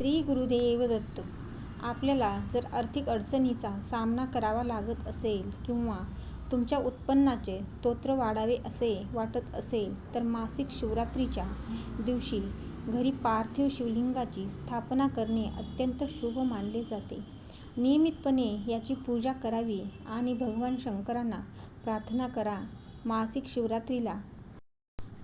श्री गुरुदेव दत्त आपल्याला जर आर्थिक अडचणीचा सामना करावा लागत असेल किंवा तुमच्या उत्पन्नाचे स्तोत्र वाढावे असे वाटत असेल तर मासिक शिवरात्रीच्या दिवशी घरी पार्थिव शिवलिंगाची स्थापना करणे अत्यंत शुभ मानले जाते. नियमितपणे याची पूजा करावी आणि भगवान शंकरांना प्रार्थना करा. मासिक शिवरात्रीला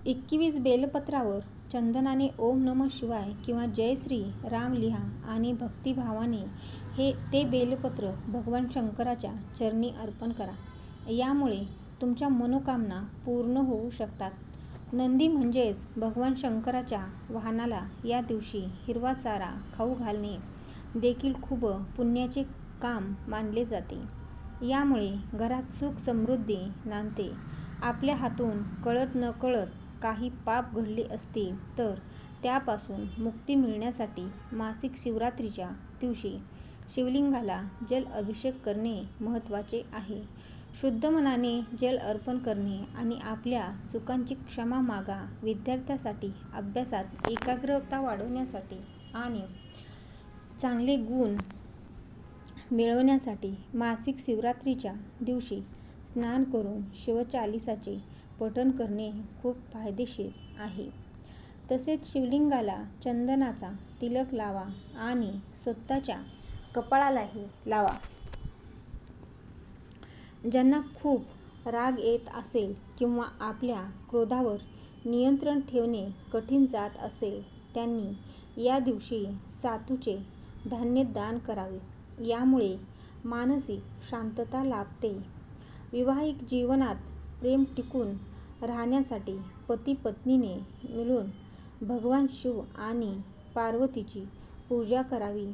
एकवीस बेलपत्रावर चंदनाने ओम नम शिवाय किंवा जय श्री राम लिहा आणि भक्तिभावाने हे ते बेलपत्र भगवान शंकराच्या चरणी अर्पण करा. यामुळे तुमच्या मनोकामना पूर्ण होऊ शकतात. नंदी म्हणजेच भगवान शंकराच्या वाहनाला या दिवशी हिरवा चारा खाऊ घालणे देखील खूप पुण्याचे काम मानले जाते. यामुळे घरात सुख समृद्धी नांदते. आपल्या हातून कळत न कळत काही पाप घडले असतील तर त्यापासून मुक्ती मिळण्यासाठी मासिक शिवरात्रीच्या दिवशी शिवलिंगाला जल अभिषेक करणे महत्त्वाचे आहे. शुद्ध मनाने जल अर्पण करणे आणि आपल्या चुकांची क्षमा मागा विद्यार्थ्यासाठी अभ्यासात एकाग्रता वाढवण्यासाठी आणि चांगले गुण मिळवण्यासाठी मासिक शिवरात्रीच्या दिवशी स्नान करून शिवचालिसाचे पठण करणे खूप फायदेशीर आहे. तसेच शिवलिंगाला चंदनाचा तिलक लावा आणि स्वतःच्या कपाळालाही लावा. ज्यांना खूप राग येत असेल किंवा आपल्या क्रोधावर नियंत्रण ठेवणे कठीण जात असेल त्यांनी या दिवशी सातूचे धान्य दान करावे. यामुळे मानसिक शांतता लाभते. विवाहिक जीवनात प्रेम टिकून राहण्यासाठी पती पत्नीने मिळून भगवान शिव आणि पार्वतीची पूजा करावी.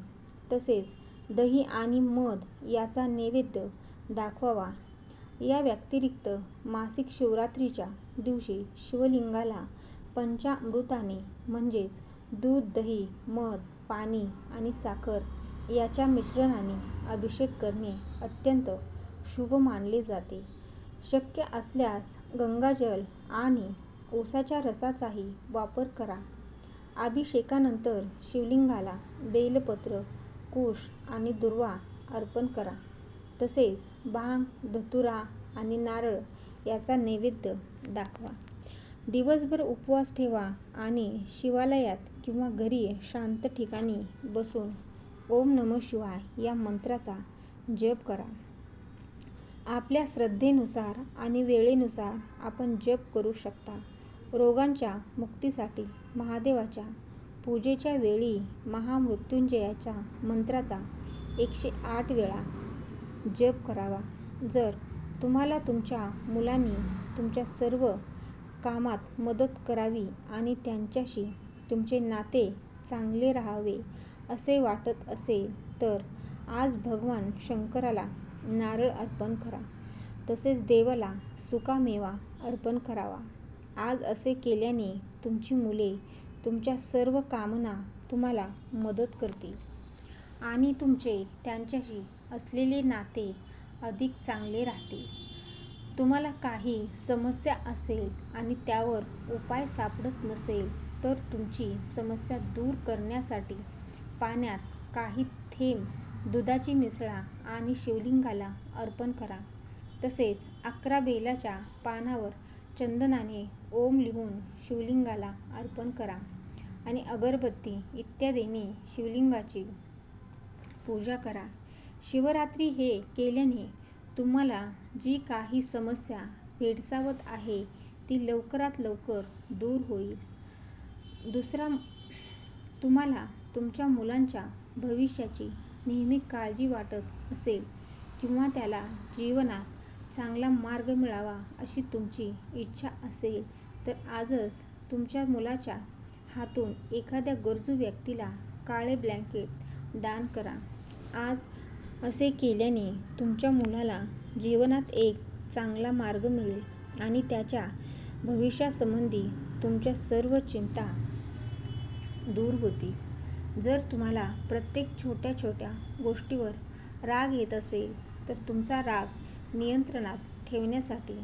तसेच दही आणि मध याचा नैवेद्य दाखवावा. या व्यतिरिक्त मासिक शिवरात्रीच्या दिवशी शिवलिंगाला पंचामृताने म्हणजेच दूध दही मध पाणी आणि साखर याच्या मिश्रणाने अभिषेक करणे अत्यंत शुभ मानले जाते. शक्य असल्यास गंगाजल आणि ओसाच्या रसाचाही वापर करा. अभिषेकानंतर शिवलिंगाला बेलपत्र कुश आणि दुर्वा अर्पण करा. तसेच भांग धतुरा आणि नारळ याचा नैवेद्य दाखवा. दिवसभर उपवास ठेवा आणि शिवालयात किंवा घरी शांत ठिकाणी बसून ओम नमः शिवाय या मंत्राचा जप करा. आपल्या श्रद्धेनुसार आणि वेळेनुसार आपण जप करू शकता. रोगांच्या मुक्तीसाठी महादेवाच्या पूजेच्या वेळी महामृत्युंजयाच्या मंत्राचा एकशे आठ वेळा जप करावा. जर तुम्हाला तुमच्या मुलांनी तुमच्या सर्व कामात मदत करावी आणि त्यांच्याशी तुमचे नाते चांगले राहावे असे वाटत असेल तर आज भगवान शंकराला नारळ अर्पण करा. तसेच देवाला सुकामेवा अर्पण करावा. आज असे केल्याने तुमची मुले तुमच्या सर्व कामना तुम्हाला मदत करतील. आणि तुमचे त्यांच्याशी असलेले नाते अधिक चांगले राहतील. तुम्हाला काही समस्या असेल आणि त्यावर उपाय सापडत नसेल तर तुमची समस्या दूर करण्यासाठी पाण्यात काही थेंब दुधाची मिसळा आणि शिवलिंगाला अर्पण करा. तसेच अकरा बेलाच्या पानावर चंदनाने ओम लिहून शिवलिंगाला अर्पण करा. आणि अगरबत्ती इत्यादींनी शिवलिंगाची पूजा करा. शिवरात्री हे केल्याने तुम्हाला जी काही समस्या भेडसावत आहे ती लवकरात लवकर दूर होईल. दुसरा तुम्हाला तुमच्या मुलांच्या भविष्याची नेहमी काळजी वाटत असेल किंवा त्याला जीवनात चांगला मार्ग मिळावा अशी तुमची इच्छा असेल तर आजच तुमच्या मुलाच्या हातून एखाद्या गरजू व्यक्तीला काळे ब्लँकेट दान करा. आज असे केल्याने तुमच्या मुलाला जीवनात एक चांगला मार्ग मिळेल आणि त्याच्या भविष्यासंबंधी तुमच्या सर्व चिंता दूर होतील. जर तुम्हाला प्रत्येक छोट्या छोट्या गोष्टीवर राग येत असेल तर तुमचा राग नियंत्रणात ठेवण्यासाठी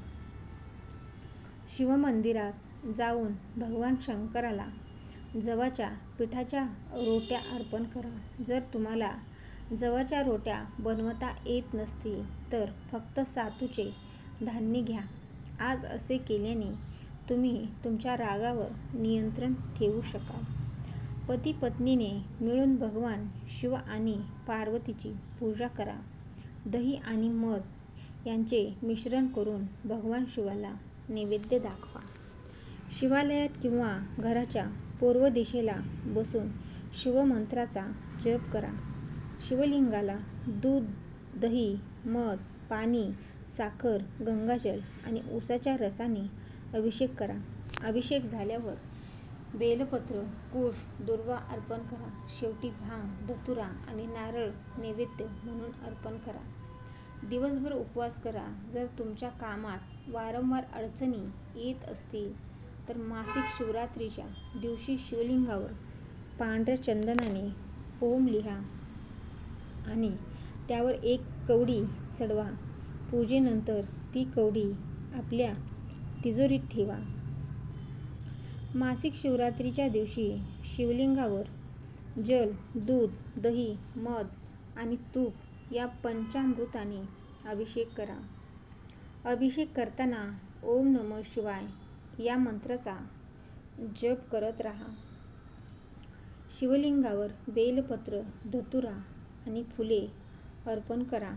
शिवमंदिरात जाऊन भगवान शंकराला जवाच्या पिठाच्या रोट्या अर्पण करा. जर तुम्हाला जवाच्या रोट्या बनवता येत नसतील तर फक्त सातूचे धान्य घ्या. आज असे केल्याने तुम्ही तुमच्या रागावर नियंत्रण ठेवू शकाल. पती पत्नीने मिळून भगवान शिव आणि पार्वतीची पूजा करा. दही आणि मध यांचे मिश्रण करून भगवान शिवाला नैवेद्य दाखवा. शिवालयात किंवा घराच्या पूर्व दिशेला बसून शिवमंत्राचा जप करा. शिवलिंगाला दूध दही मध पाणी साखर गंगाजल आणि ऊसाच्या रसाने अभिषेक करा. अभिषेक झाल्यावर बेलपत्र कुश दुर्वा अर्पण करा. शेवटी भांग धतुरा आणि नारळ नैवेद्य म्हणून अर्पण करा. दिवसभर उपवास करा. जर तुमच्या कामात वारंवार अडचणी येत असतील तर मासिक शिवरात्रीच्या दिवशी शिवलिंगावर पांढऱ्या चंदनाने ओम लिहा आणि त्यावर एक कवडी चढवा. पूजेनंतर ती कवडी आपल्या तिजोरीत ठेवा. मासिक शिवरात्रीच्या दिवशी शिवलिंगावर जल दूध दही मध आणि तूप या पंचामृताने अभिषेक करा. अभिषेक करताना ओम नम शिवाय या मंत्राचा जप करत राहा. शिवलिंगावर बेलपत्र धतुरा आणि फुले अर्पण करा.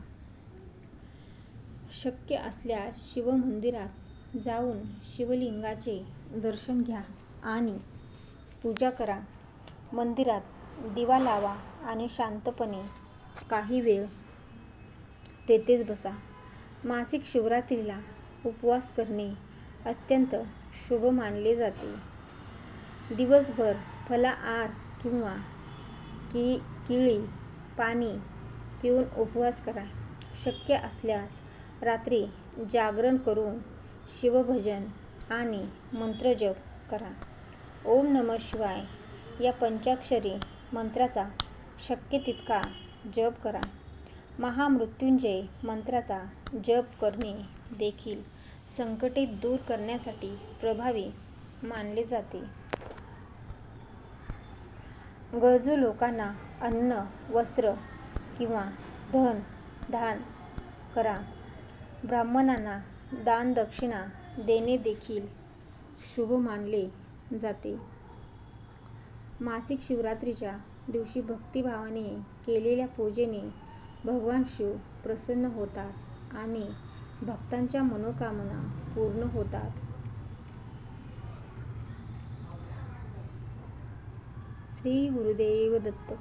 शक्य असल्यास शिवमंदिरात जाऊन शिवलिंगाचे दर्शन घ्या. आणि पूजा करा. मंदिरात दिवा लावा आणि शांतपणे काही वेळ तेथेच बसा. मासिक शिवरात्रीला उपवास करणे अत्यंत शुभ मानले जाते. दिवसभर फलाहार किंवा की किळी पाणी पिऊन उपवास करा. शक्य असल्यास रात्री जागरण करून शिवभजन आणि मंत्रजप करा. ओम नम शिवाय. या पंचाक्षरी मंत्राचा शक्य तितका जप करा. महामृत्युंजय मंत्राचा जप करणे देखील संकटे दूर करण्यासाठी प्रभावी मानले जाते. गरजू लोकांना अन्न वस्त्र किंवा धन दान करा. ब्राह्मणांना दानदक्षिणा देणे देखील शुभ मानले जाते. मासिक शिवरात्रीच्या दिवशी भक्तिभावाने केलेल्या पूजेने भगवान शिव प्रसन्न होतात आणि भक्तांच्या मनोकामना पूर्ण होतात. श्री गुरुदेव दत्त.